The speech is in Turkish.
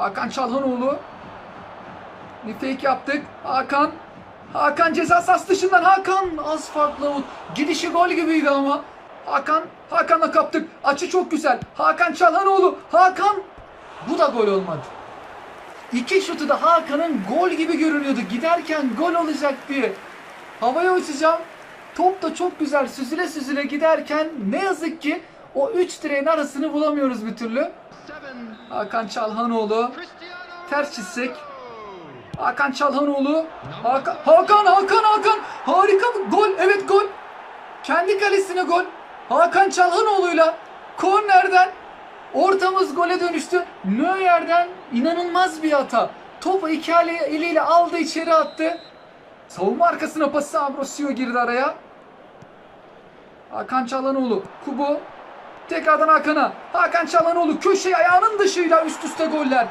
Hakan Çalhanoğlu. Fake yaptık. Hakan. Hakan ceza sahası dışından Hakan az farklı out. Gidişi gol gibiydi ama. Hakan Hakan'la kaptık. Açı çok güzel. Hakan Çalhanoğlu. Hakan. Bu da gol olmadı. İki şutu da Hakan'ın gol gibi görünüyordu. Giderken gol olacak diye. Havaya uçacağım. Top da çok güzel süzüle süzüle giderken ne yazık ki o üç direğin arasını bulamıyoruz bir türlü. Hakan Çalhanoğlu. Ters çizsek. Hakan Çalhanoğlu. Hakan, Hakan, Hakan, Hakan. Harika bir gol. Evet gol. Kendi kalesine gol. Hakan Çalhanoğlu'yla kornerden ortamız gole dönüştü. Neuer'den inanılmaz bir hata. Topu iki eli- eliyle aldı içeri attı. Savunma arkasına pası Ambrosio girdi araya. Hakan Çalhanoğlu. Kubo. Tekrardan Hakan'a. Hakan Çalhanoğlu köşe ayağının dışıyla üst üste goller.